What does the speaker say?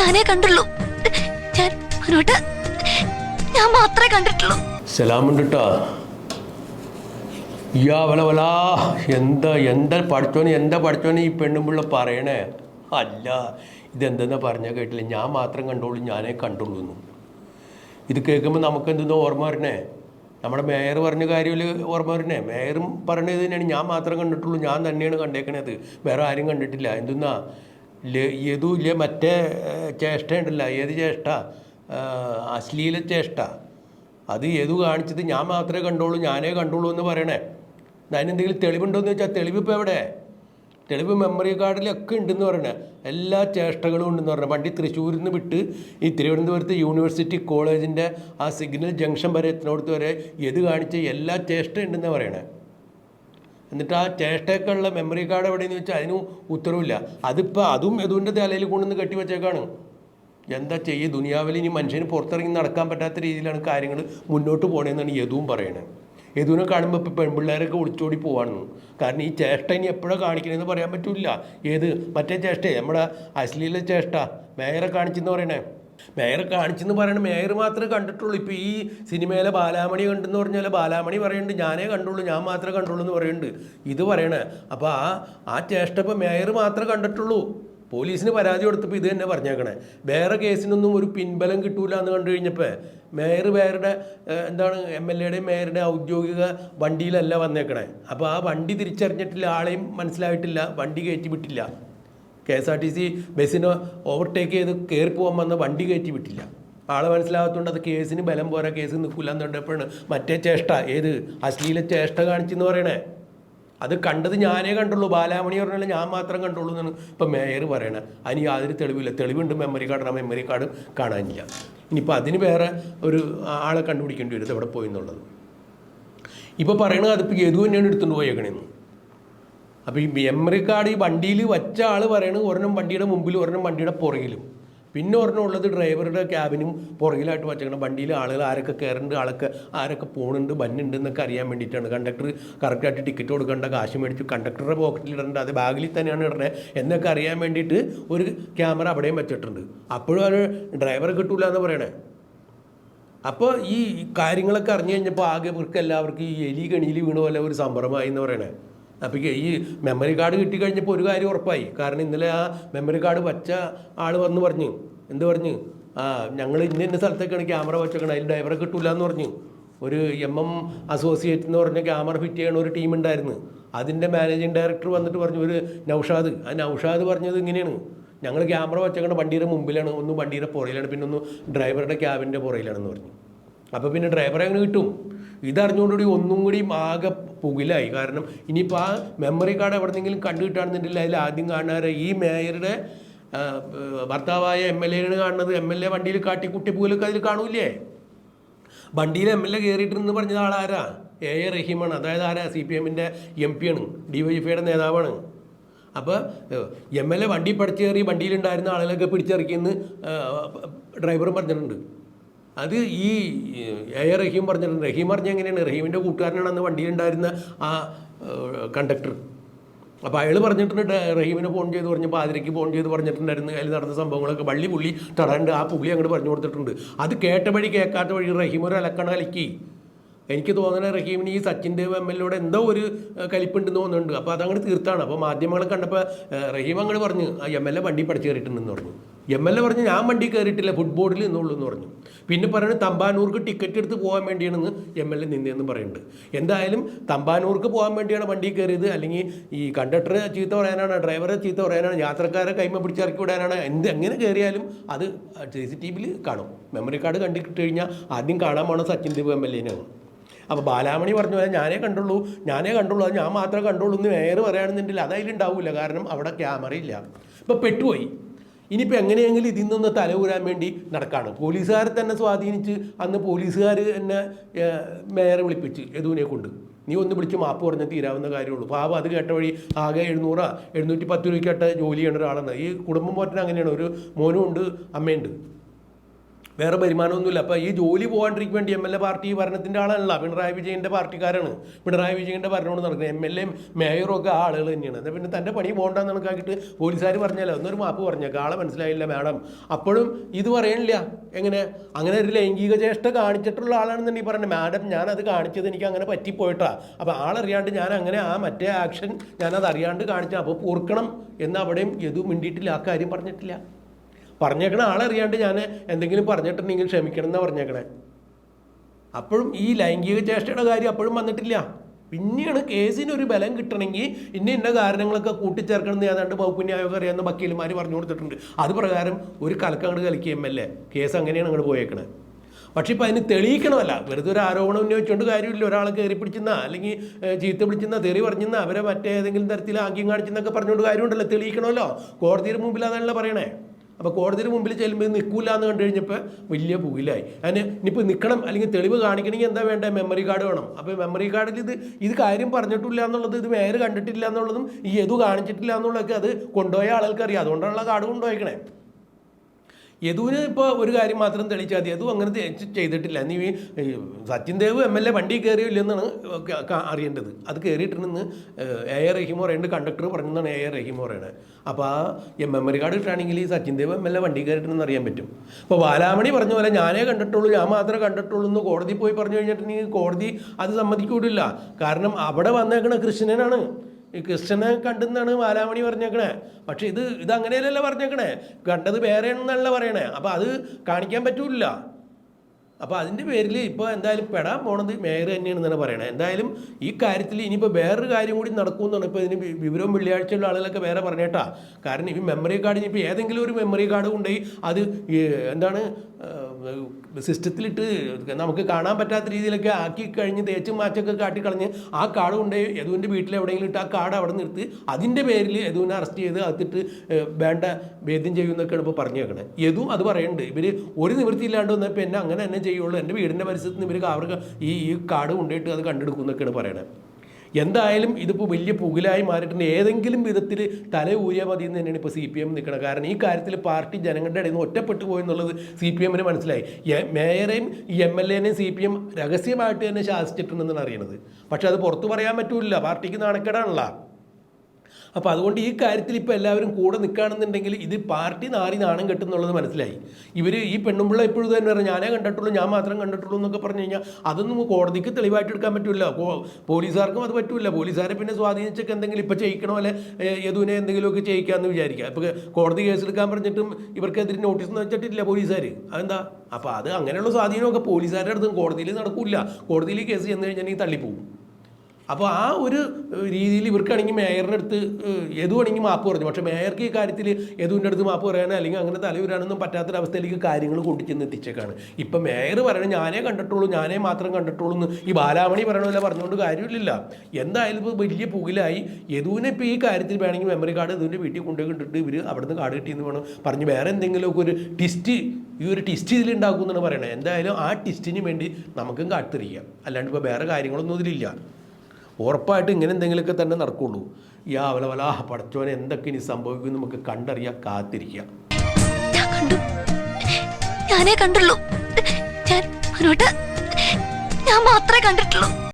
ഞാനേ കണ്ടുള്ളൂ. ഞാൻ മനോട്ട് ഞാൻ മാത്രമേ കണ്ടിട്ടുള്ളൂ. എന്താ എന്താ പഠിച്ചോന് എന്താ പഠിച്ചോന് ഈ പെണ്ണുമ്പിള്ള പറയണേ? അല്ല ഇതെന്തെന്നാ പറഞ്ഞാൽ കേട്ടില്ല. ഞാൻ മാത്രം കണ്ടോളൂ ഞാനേ കണ്ടുള്ളൂ എന്നും. ഇത് കേൾക്കുമ്പോൾ നമുക്ക് എന്തെന്നോ ഓർമ്മ വരണേ? നമ്മുടെ മേയർ പറഞ്ഞ കാര്യമില്ല ഓർമ്മ വരണേ? മേയറും പറഞ്ഞത് തന്നെയാണ്. ഞാൻ മാത്രം കണ്ടിട്ടുള്ളൂ. ഞാൻ തന്നെയാണ് കണ്ടേക്കണത്. വേറെ ആരും കണ്ടിട്ടില്ല. എന്തെന്നാ? ഇല്ലേ മറ്റേ ചേഷ്ടയുണ്ടല്ല ഏത് ചേഷ്ട? അശ്ലീല ചേഷ്ട. അത് ഏതു കാണിച്ചത് ഞാൻ മാത്രമേ കണ്ടുള്ളൂ ഞാനേ കണ്ടുള്ളൂ എന്ന് പറയണേ. അതിനെന്തെങ്കിലും തെളിവുണ്ടോ എന്ന് വെച്ചാൽ തെളിവ് ഇപ്പോൾ എവിടെ? തെളിവ് മെമ്മറി കാർഡിലൊക്കെ ഉണ്ടെന്ന് പറയണേ. എല്ലാ ചേഷ്ടകളും ഉണ്ടെന്ന് പറഞ്ഞത് പണ്ടി തൃശ്ശൂരിൽ നിന്ന് വിട്ട് ഈ തിരുവനന്തപുരത്ത് യൂണിവേഴ്സിറ്റി കോളേജിന്റെ ആ സിഗ്നൽ ജംഗ്ഷൻ വരെ എത്തുന്നിടത്ത് വരെ എത് കാണിച്ച എല്ലാ ചേഷ്ട ഉണ്ടെന്ന് പറയണേ. എന്നിട്ട് ആ ചേഷ്ടക്കുള്ള മെമ്മറി കാർഡ് എവിടെയെന്ന് വെച്ചാൽ അതിന് ഉത്തരവില്ല. അതിപ്പോൾ അതും യദുവിന്റെ തലയിൽ കൊണ്ടുവന്ന് കെട്ടിവെച്ചേക്കാണ് എന്താ ചെയ്യുക ദുനിയാവിൽ ഇനി മനുഷ്യന് പുറത്തിറങ്ങി നടക്കാൻ പറ്റാത്ത രീതിയിലാണ് കാര്യങ്ങൾ മുന്നോട്ട് പോകണമെന്നാണ് യദുവും പറയണത് യദുവിനെ കാണുമ്പോൾ ഇപ്പോൾ പെൺപിള്ളേരൊക്കെ ഒളിച്ചോടി പോവാണ്. കാരണം ഈ ചേഷ്ട ഇനി എപ്പോഴാണ് കാണിക്കണമെന്ന് പറയാൻ പറ്റില്ല. ഏത്? മറ്റേ ചേഷ്ടേ നമ്മുടെ അശ്ലീല ചേഷ്ട. മേയറെ കാണിച്ചെന്ന് പറയണേ. മേയർ കാണിച്ചെന്ന് പറയുന്നത് മേയർ മാത്രമേ കണ്ടിട്ടുള്ളൂ. ഇപ്പോൾ ഈ സിനിമയിലെ ബാലാമണി കണ്ടെന്ന് പറഞ്ഞാൽ ബാലാമണി പറയുന്നുണ്ട് ഞാനേ കണ്ടുള്ളൂ ഞാൻ മാത്രമേ കണ്ടുള്ളൂ എന്ന് പറയുന്നുണ്ട് ഇത് പറയണേ. അപ്പോൾ ആ ആ ചേഷ്ട ഇപ്പോൾ മേയർ മാത്രമേ കണ്ടിട്ടുള്ളൂ. പോലീസിന് പരാതി കൊടുത്തപ്പോൾ ഇത് തന്നെ പറഞ്ഞേക്കണേ. വേറെ കേസിനൊന്നും ഒരു പിൻബലം കിട്ടൂല എന്ന് കണ്ടു കഴിഞ്ഞപ്പോൾ മേയർ വേറെ എന്താണ് എം എൽ എയുടെയും മേയറുടെ ഔദ്യോഗിക വണ്ടിയിലല്ല വന്നേക്കണേ. അപ്പോൾ ആ വണ്ടി തിരിച്ചറിഞ്ഞിട്ടില്ല ആളെയും മനസ്സിലായിട്ടില്ല വണ്ടി കയറ്റി വിട്ടില്ല K S R T C ബസ്സിന് ഓവർടേക്ക് ചെയ്ത് കയറി പോകാൻ വന്ന വണ്ടി കയറ്റി വിട്ടില്ല. ആളെ മനസ്സിലാകത്തോണ്ട് അത് കേസിന് ബലം പോരാ കേസ് നിൽക്കില്ല എന്ന് കണ്ടപ്പോഴാണ് മറ്റേ ചേഷ്ട ഏത് അശ്ലീല ചേഷ്ട കാണിച്ചെന്ന് പറയണേ. അത് കണ്ടത് ഞാനേ കണ്ടുള്ളൂ ബാലാമണി പറഞ്ഞാൽ ഞാൻ മാത്രം കണ്ടുള്ളൂ എന്നാണ് ഇപ്പം മേയർ പറയണേ. അതിന് യാതൊരു തെളിവില്ല. തെളിവുണ്ട് മെമ്മറി കാർഡ് ആ മെമ്മറി കാർഡ് കാണാനില്ല. ഇനിയിപ്പോൾ അതിന് വേറെ ഒരു ആളെ കണ്ടുപിടിക്കേണ്ടി വരും എവിടെ പോയി എന്നുള്ളത്. ഇപ്പോൾ പറയണത് അതിപ്പോൾ യദു തന്നെയാണ് എടുത്തുകൊണ്ട് പോയേക്കണേന്ന്. അപ്പോൾ ഈ മെമ്മറി കാർഡ് ഈ വണ്ടിയിൽ വച്ച ആൾ പറയുന്നത് ഒരെണ്ണം വണ്ടിയുടെ മുമ്പിൽ ഒരെണ്ണം വണ്ടിയുടെ പുറകിലും. പിന്നെ ഒരെണ്ണം ഉള്ളത് ഡ്രൈവറുടെ ക്യാബിനും പുറകിലായിട്ട് വച്ചേക്കണം. വണ്ടിയിൽ ആളുകൾ ആരൊക്കെ കയറുന്നുണ്ട് ആളൊക്കെ ആരൊക്കെ പോകുന്നുണ്ട് ബന്നുണ്ട് എന്നൊക്കെ അറിയാൻ വേണ്ടിയിട്ടാണ്. കണ്ടക്ടർ കറക്റ്റായിട്ട് ടിക്കറ്റ് കൊടുക്കേണ്ട കാശ് മേടിച്ചു കണ്ടക്ടറുടെ പോക്കറ്റിൽ ഇടേണ്ട അത് ബാഗിൽ തന്നെയാണ് ഇടേണ്ടത് എന്നൊക്കെ അറിയാൻ വേണ്ടിയിട്ട് ഒരു ക്യാമറ അവിടെയും വെച്ചിട്ടുണ്ട്. അപ്പോഴും അത് ഡ്രൈവറെ കിട്ടൂല എന്ന് പറയണേ. അപ്പോൾ ഈ കാര്യങ്ങളൊക്കെ അറിഞ്ഞു കഴിഞ്ഞപ്പോൾ ആകെ ഇവർക്ക് എല്ലാവർക്കും ഈ എലി കണിയിൽ വീണ പോലെ ഒരു സംഭ്രമമായി എന്ന് പറയണേ. അപ്പോൾ ഈ മെമ്മറി കാർഡ് കിട്ടിക്കഴിഞ്ഞപ്പോൾ ഒരു കാര്യം ഉറപ്പായി. കാരണം ഇന്നലെ ആ മെമ്മറി കാർഡ് വച്ച ആൾ വന്ന് പറഞ്ഞു. എന്ത് പറഞ്ഞു? ആ ഞങ്ങൾ ഇന്ന ഇന്ന സ്ഥലത്തേക്കാണ് ക്യാമറ വെച്ചേക്കണം അതിൽ ഡ്രൈവറെ കിട്ടൂല എന്ന് പറഞ്ഞു. ഒരു എം എം അസോസിയേറ്റ് എന്ന് പറഞ്ഞ ക്യാമറ ഫിറ്റ് ചെയ്യണ ഒരു ടീം ഉണ്ടായിരുന്നു. അതിന്റെ മാനേജിങ് ഡയറക്ടർ വന്നിട്ട് പറഞ്ഞു ഒരു നൗഷാദ്. ആ നൗഷാദ് പറഞ്ഞത് ഇങ്ങനെയാണ്. ഞങ്ങൾ ക്യാമറ വെച്ചേക്കണ വണ്ടിയുടെ മുമ്പിലാണ് ഒന്ന് വണ്ടിയുടെ പുറയിലാണ് പിന്നെ ഒന്ന് ഡ്രൈവറുടെ ക്യാബിന്റെ പുറയിലാണെന്ന് പറഞ്ഞു. അപ്പോൾ പിന്നെ ഡ്രൈവറെ അങ്ങനെ കിട്ടും? ഇതറിഞ്ഞുകൊണ്ടുകൂടി ഒന്നും കൂടി ആകെ പുകിലായി. കാരണം ഇനിയിപ്പോൾ ആ മെമ്മറി കാർഡ് എവിടെന്നെങ്കിലും കണ്ടു കിട്ടുകയാണെന്നുണ്ടെങ്കിൽ അതിൽ ആദ്യം കാണാറ് ഈ മേയറുടെ ഭർത്താവായ എം എൽ എയാണ് കാണുന്നത്. എം എൽ എ വണ്ടിയിൽ കാട്ടിക്കുട്ടി പോലൊക്കെ അതിൽ കാണൂലേ വണ്ടിയിൽ എം എൽ എ കയറിയിട്ടെന്ന് പറഞ്ഞത് ആളാരാ എ എ റഹീമാണ്. അതായത് ആരാ? സി പി എമ്മിന്റെ എം പി ആണ്. ഡി വൈ എഫ്ഐയുടെ നേതാവാണ്. അപ്പോൾ എം എൽ എ വണ്ടി പഠിച്ചു കയറി വണ്ടിയിലുണ്ടായിരുന്ന ആളുകളൊക്കെ പിടിച്ചിറക്കിയെന്ന് ഡ്രൈവറും പറഞ്ഞിട്ടുണ്ട്. അത് ഈ എ എ റഹീം പറഞ്ഞിട്ടുണ്ട്. റഹീം പറഞ്ഞ എങ്ങനെയാണ്? റഹീമിന്റെ കൂട്ടുകാരനാണ് അന്ന് വണ്ടിയിലുണ്ടായിരുന്ന ആ കണ്ടക്ടർ അപ്പോൾ അയാൾ പറഞ്ഞിട്ടുണ്ട് റഹീമിനെ ഫോൺ ചെയ്ത് പറഞ്ഞപ്പോൾ ആതിരയ്ക്ക് ഫോൺ ചെയ്ത് പറഞ്ഞിട്ടുണ്ടായിരുന്നു. അതിൽ നടന്ന സംഭവങ്ങളൊക്കെ വള്ളി പുള്ളി തടണ്ട് ആ പുള്ളി അങ്ങോട്ട് പറഞ്ഞു കൊടുത്തിട്ടുണ്ട്. അത് കേട്ട വഴി കേൾക്കാത്ത വഴി റഹീം ഒരു അലക്കണ കലക്കി. എനിക്ക് തോന്നുന്നത് റഹീമിന് ഈ സച്ചിൻ ദേവ് എം എൽ എയോട് എന്തോ ഒരു കലിപ്പുണ്ടെന്ന് തോന്നുന്നുണ്ട്. അപ്പോൾ അതങ്ങോട്ട് തീർത്താണ്. അപ്പോൾ മാധ്യമങ്ങളെ കണ്ടപ്പോൾ റഹീം അങ്ങോട്ട് പറഞ്ഞു ആ എം എൽ എ വണ്ടി പഠിച്ചു കയറിയിട്ടുണ്ടെന്ന് പറഞ്ഞു. എം എൽ എ പറഞ്ഞു ഞാൻ വണ്ടി കയറിയിട്ടില്ല ഫുട്ബോളിൽ നിന്നുള്ളൂ എന്ന് പറഞ്ഞു. പിന്നെ പറയുന്നത് തമ്പാനൂർക്ക് ടിക്കറ്റ് എടുത്ത് പോകാൻ വേണ്ടിയാണെന്ന് എം എൽ എ നിന്നതെന്ന് പറയുന്നുണ്ട്. എന്തായാലും തമ്പാനൂർക്ക് പോകാൻ വേണ്ടിയാണ് വണ്ടി കയറിയത്. അല്ലെങ്കിൽ ഈ കണ്ടക്ടർ ചീത്ത പറയാനാണ് ഡ്രൈവറെ ചീത്ത പറയാനാണ് യാത്രക്കാരെ കൈമ പിടിച്ചിറക്കി വിടാനാണ് എന്ത് എങ്ങനെ കയറിയാലും അത് സി സി ടി വിയിൽ കാണും. മെമ്മറി കാർഡ് കണ്ടിട്ട് കഴിഞ്ഞാൽ ആദ്യം കാണാൻ പോണ സച്ചിൻ ദേവ് എം എൽ എനാണ് അപ്പോൾ ബാലാമണി പറഞ്ഞു പോലെ ഞാനേ കണ്ടുള്ളൂ ഞാനേ കണ്ടുള്ളൂ അത് ഞാൻ മാത്രമേ കണ്ടുള്ളൂ എന്ന് വേറെ പറയുകയാണെന്നുണ്ടെങ്കിൽ അത് അതിലുണ്ടാവില്ല കാരണം അവിടെ ക്യാമറയില്ല ഇപ്പോൾ പെട്ടുപോയി. ഇനിയിപ്പോൾ എങ്ങനെയെങ്കിലും ഇതിൽ നിന്ന് തലകൂരാൻ വേണ്ടി നടക്കുകയാണ് പോലീസുകാരെ തന്നെ സ്വാധീനിച്ച് അന്ന് പോലീസുകാർ തന്നെ മേയറെ വിളിപ്പിച്ച് യദുവിനെ കൊണ്ട്. നീ ഒന്ന് വിളിച്ച് മാപ്പ് പറഞ്ഞാൽ തീരാവുന്ന കാര്യമുള്ളൂ. പാവം അത് കേട്ട വഴി ആകെ എഴുന്നൂറാ എഴുന്നൂറ്റി പത്ത് രൂപയ്ക്കായിട്ട് ജോലി ചെയ്യേണ്ട ഒരാളാണ്. ഈ കുടുംബം പോറ്റാൻ അങ്ങനെയാണ്. ഒരു മോനും ഉണ്ട് അമ്മയുണ്ട്. വേറെ വരുമാനമൊന്നുമില്ല. അപ്പോൾ ഈ ജോലി പോകാണ്ടിരിക്കാൻ വേണ്ടി എം എൽ എ പാർട്ടി ഭരണത്തിന്റെ ആളല്ല. പിണറായി വിജയന്റെ പാർട്ടിക്കാരാണ്. പിണറായി വിജയന്റെ ഭരണമാണ് നടക്കുന്നത്. എം എൽ എ മേയറും ഒക്കെ ആളുകൾ തന്നെയാണ്. എന്നാൽ പിന്നെ തന്റെ പണി പോകണ്ടെന്ന് കണക്കാക്കിയിട്ട് പോലീസുകാർ പറഞ്ഞാലോ? ഒന്നൊരു മാപ്പ് പറഞ്ഞേക്കാം ആളെ മനസ്സിലായില്ല മാഡം. അപ്പോഴും ഇത് പറയണില്ല. എങ്ങനെ? അങ്ങനെ ഒരു ലൈംഗിക ചേഷ്ട കാണിച്ചിട്ടുള്ള ആളാണെന്നുണ്ടെങ്കിൽ പറഞ്ഞത് മാഡം ഞാനത് കാണിച്ചത് എനിക്ക് അങ്ങനെ പറ്റിപ്പോയിട്ടാ. അപ്പോൾ ആളറിയാണ്ട് ഞാൻ അങ്ങനെ ആ മറ്റേ ആക്ഷൻ ഞാനത് അറിയാണ്ട് കാണിച്ച. അപ്പോൾ പൂർക്കണം എന്ന് അവിടെയും എതു മിണ്ടിയിട്ടില്ല. ആ കാര്യം പറഞ്ഞിട്ടില്ല. പറഞ്ഞേക്കണ ആളറിയാണ്ട് ഞാൻ എന്തെങ്കിലും പറഞ്ഞിട്ടുണ്ടെങ്കിൽ ക്ഷമിക്കണം എന്നാണ് പറഞ്ഞേക്കണേ. അപ്പോഴും ഈ ലൈംഗിക ചേഷ്ടയുടെ കാര്യം അപ്പോഴും വന്നിട്ടില്ല. പിന്നെയാണ് കേസിന് ഒരു ബലം കിട്ടണമെങ്കിൽ ഇന്ന ഇന്ന കാരണങ്ങളൊക്കെ കൂട്ടിച്ചേർക്കണം എന്ന് ഏതാണ്ട് വകുപ്പ് ന്യായമൊക്കെ അറിയാവുന്ന വക്കീലുമാർ പറഞ്ഞു കൊടുത്തിട്ടുണ്ട്. അത് പ്രകാരം ഒരു കലക്കം അങ്ങോട്ട് കളിക്കുക എം എൽ എ. കേസ് അങ്ങനെയാണ് അങ്ങോട്ട് പോയേക്കണത് പക്ഷെ ഇപ്പം അതിന് തെളിയിക്കണമല്ല. വെറുതെ ഒരു ആരോപണം ഉന്നയിച്ചുകൊണ്ട് കാര്യമില്ല. ഒരാളെ കയറി പിടിച്ചെന്ന അല്ലെങ്കിൽ ചീത്ത പിടിച്ചെന്ന തെറി പറഞ്ഞെന്ന അവരെ മറ്റേതെങ്കിലും തരത്തിൽ ആംഗ്യം കാണിച്ചെന്നൊക്കെ പറഞ്ഞുകൊണ്ട് കാര്യമുണ്ടല്ലോ. തെളിയിക്കണമല്ലോ. കോടതിയുടെ മുമ്പിൽ അതാണല്ലോ പറയണേ. അപ്പോൾ കോടതിയുടെ മുമ്പിൽ ചെല്ലുമ്പോൾ ഇത് നിൽക്കൂല എന്ന് കണ്ടു കഴിഞ്ഞപ്പോൾ വലിയ പുകിലായി അതിന് ഇനിയിപ്പോൾ നിൽക്കണം അല്ലെങ്കിൽ തെളിവ് കാണിക്കണമെങ്കിൽ എന്താ വേണ്ടത് മെമ്മറി കാർഡ് വേണം. അപ്പോൾ മെമ്മറി കാർഡിൽ ഇത് ഇത് കാര്യം പറഞ്ഞിട്ടില്ല എന്നുള്ളത് ഇത് വേറെ കണ്ടിട്ടില്ല എന്നുള്ളതും ഈ എതു കാണിച്ചിട്ടില്ല എന്നുള്ളതൊക്കെ അത് കൊണ്ടുപോയ ആളുകൾക്ക് അറിയാം അതുകൊണ്ടാണല്ലോ കാർഡ് കൊണ്ടുപോയിക്കണേ. യദുവിന് ഇപ്പോൾ ഒരു കാര്യം മാത്രം തെളിയിച്ചാൽ മതി. യദു അങ്ങനെ ചെയ്തിട്ടില്ല. നീ Sachin Dev M L A വണ്ടി കയറിയില്ലെന്നാണ് അറിയേണ്ടത്. അത് കയറിയിട്ടുണ്ടെന്ന് എ എ റഹീം പറയുന്നുണ്ട്. കണ്ടക്ടർ പറഞ്ഞാണ് എ എ റഹീം പറയുന്നത് അപ്പോൾ ആ മെമ്മറി കാർഡ് ഇട്ടാണെങ്കിൽ ഈ Sachin Dev M L A വണ്ടി കയറിയിട്ടുണ്ടെന്ന് അറിയാൻ പറ്റും. അപ്പോൾ ബാലാമണി പറഞ്ഞ പോലെ ഞാനേ കണ്ടിട്ടുള്ളൂ. ഞാൻ മാത്രമേ കണ്ടിട്ടുള്ളൂ എന്ന് കോടതി പോയി പറഞ്ഞു കഴിഞ്ഞിട്ടുണ്ടെങ്കിൽ കോടതി അത് സമ്മതിക്കൂടില്ല. കാരണം അവിടെ വന്നേക്കണ കൃഷ്ണനാണ്. ഈ കൃഷ്ണനെ കണ്ടെന്നാണ് മാലാമണി പറഞ്ഞേക്കണേ. പക്ഷെ ഇത് ഇത് അങ്ങനെയല്ലല്ലോ പറഞ്ഞേക്കണേ. കണ്ടത് വേറെ എന്നല്ല പറയണേ. അപ്പോൾ അത് കാണിക്കാൻ പറ്റൂല അപ്പോൾ അതിന്റെ പേരിൽ ഇപ്പോൾ എന്തായാലും പെടാൻ പോണത് മേയർ തന്നെയാണെന്നാണ് പറയണത് എന്തായാലും ഈ കാര്യത്തിൽ ഇനിയിപ്പോൾ വേറൊരു കാര്യം കൂടി നടക്കുമെന്നാണ് ഇപ്പോൾ ഇതിന് വിവരവും വെള്ളിയാഴ്ചയുള്ള ആളുകളൊക്കെ വേറെ പറഞ്ഞേട്ടാ. കാരണം ഈ മെമ്മറി കാർഡ് ഇനിയിപ്പോൾ ഏതെങ്കിലും ഒരു മെമ്മറി കാർഡ് കൊണ്ടുപോയി അത് എന്താണ് സിസ്റ്റത്തിലിട്ട് നമുക്ക് കാണാൻ പറ്റാത്ത രീതിയിലൊക്കെ ആക്കി കഴിഞ്ഞ് തേച്ചും മാച്ചൊക്കെ കാട്ടിക്കളഞ്ഞ് ആ കാട് കൊണ്ട് യദുവിന്റെ വീട്ടിൽ എവിടെയെങ്കിലും ഇട്ട് ആ കാട് അവിടെ നിർത്തി അതിന്റെ പേരിൽ യദുവിനെ അറസ്റ്റ് ചെയ്ത് അകത്തിട്ട് വേണ്ട ഭേദ്യം ചെയ്യുമെന്നൊക്കെയാണ് ഇപ്പോൾ പറഞ്ഞു വെക്കണത് യദു അത് പറയുന്നുണ്ട് ഇവർ ഒരു നിവൃത്തിയില്ലാണ്ട് വന്നപ്പോൾ എന്നെ അങ്ങനെ തന്നെ ചെയ്യുള്ളൂ എന്റെ വീടിന്റെ പരിസരത്ത് നിന്ന് ഇവർ അവർക്ക് ഈ ഈ കാട് കൊണ്ടുപോയിട്ട് അത് കണ്ടെടുക്കും എന്നൊക്കെയാണ് പറയണത് എന്തായാലും ഇതിപ്പോൾ വലിയ പുകിലായി മാറിയിട്ടുണ്ട്. ഏതെങ്കിലും വിധത്തിൽ തല ഊരിയാൽ മതി എന്ന് തന്നെയാണ് ഇപ്പോൾ സി പി എം നിൽക്കുന്നത് കാരണം ഈ കാര്യത്തിൽ പാർട്ടി ജനങ്ങളുടെ ഇടയിൽ നിന്ന് ഒറ്റപ്പെട്ടു പോയി എന്നുള്ളത് സി പി എമ്മിന് മനസ്സിലായി. മേയറേയും എം എൽ എനെയും സി പി എം രഹസ്യമായിട്ട് തന്നെ ശാസിച്ചിട്ടുണ്ടെന്നാണ് അറിയണത്. പക്ഷെ അത് പുറത്തു പറയാൻ പറ്റില്ല പാർട്ടിക്ക് നാണക്കേടാണല്ലോ. അപ്പോൾ അതുകൊണ്ട് ഈ കാര്യത്തിൽ ഇപ്പോൾ എല്ലാവരും കൂടെ നിൽക്കുകയാണെന്നുണ്ടെങ്കിൽ ഇത് പാർട്ടി നാറി നാണം കെട്ടുന്നുള്ളത് മനസ്സിലായി. ഇവർ ഈ പെണ്ണുമ്പിള്ള എപ്പോഴും തന്നെ പറഞ്ഞു ഞാനേ കണ്ടിട്ടുള്ളൂ ഞാൻ മാത്രം കണ്ടിട്ടുള്ളൂ എന്നൊക്കെ പറഞ്ഞു കഴിഞ്ഞാൽ അതൊന്നും കോടതിക്ക് തെളിവായിട്ട് എടുക്കാൻ പറ്റില്ല പോലീസുകാർക്കും അത് പറ്റില്ല പോലീസുകാരെ പിന്നെ സ്വാധീനിച്ചൊക്കെ എന്തെങ്കിലും ഇപ്പോൾ ചെയ്യിക്കണോ അല്ലെ യദുവിനെ എന്തെങ്കിലുമൊക്കെ ചെയ്യിക്കാമെന്ന് വിചാരിക്കുക. ഇപ്പോൾ കോടതി കേസെടുക്കാൻ പറഞ്ഞിട്ടും ഇവർക്കെതിരെ നോട്ടീസ് വെച്ചിട്ടില്ല പോലീസുകാർ അതെന്താ? അപ്പോൾ അത് അങ്ങനെയുള്ള സ്വാധീനമൊക്കെ പോലീസുകാരുടെ അടുത്തും കോടതിയിൽ നടക്കില്ല കോടതിയിൽ കേസ് ചെന്ന് കഴിഞ്ഞാൽ തള്ളിപ്പോവും. അപ്പോൾ ആ ഒരു രീതിയിൽ ഇവർക്കാണെങ്കിൽ മേയറിന്റെ അടുത്ത് ഏഹ്, യദുവാണെങ്കിൽ മാപ്പ് പറഞ്ഞു. പക്ഷേ മേയർക്ക് ഈ കാര്യത്തിൽ യദുവിന്റെ അടുത്ത് മാപ്പ് പറയാനോ അല്ലെങ്കിൽ അങ്ങനെ തലവരാനൊന്നും പറ്റാത്തൊരവസ്ഥയിലേക്ക് കാര്യങ്ങൾ കൊണ്ടുചെന്ന് എത്തിച്ചേക്കാണ്. ഇപ്പം മേയർ പറയണത് ഞാനേ കണ്ടിട്ടുള്ളൂ ഞാനേ മാത്രം കണ്ടിട്ടുള്ളൂ എന്ന് ഈ ബാലാമണി പറയണമല്ല പറഞ്ഞുകൊണ്ട് കാര്യമില്ല എന്തായാലും ഇപ്പോൾ വലിയ പുകിലായി യദുവിനെ ഇപ്പോൾ ഈ കാര്യത്തിൽ വേണമെങ്കിൽ മെമ്മറി കാർഡ് യദുവിന്റെ വീട്ടിൽ കൊണ്ടുപോയി കണ്ടിട്ട് ഇവർ അവിടുന്ന് കാർഡ് കിട്ടിയെന്ന് വേണം പറഞ്ഞ്. വേറെ എന്തെങ്കിലുമൊക്കെ ഒരു ടിസ്റ്റ് ഈ ഒരു ടിസ്റ്റ് ഇതിൽ ഉണ്ടാക്കുമെന്നാണ് പറയണത്. എന്തായാലും ആ ടിസ്റ്റിന് വേണ്ടി നമുക്കും കാത്തിരിക്കാം. അല്ലാണ്ട് ഇപ്പോൾ വേറെ കാര്യങ്ങളൊന്നും ഇതിലില്ല. ഉറപ്പായിട്ട് ഇങ്ങനെ എന്തെങ്കിലുമൊക്കെ തന്നെ നടക്കുള്ളൂ. ഈ അവലവല പടച്ചോനെ എന്തൊക്കെ ഇനി സംഭവിക്കും നമുക്ക് കണ്ടറിയാൻ കാത്തിരിക്കുക. കണ്ടുള്ളൂ. ഞാൻ ഞാൻ മാത്രമേ കണ്ടിട്ടുള്ളൂ.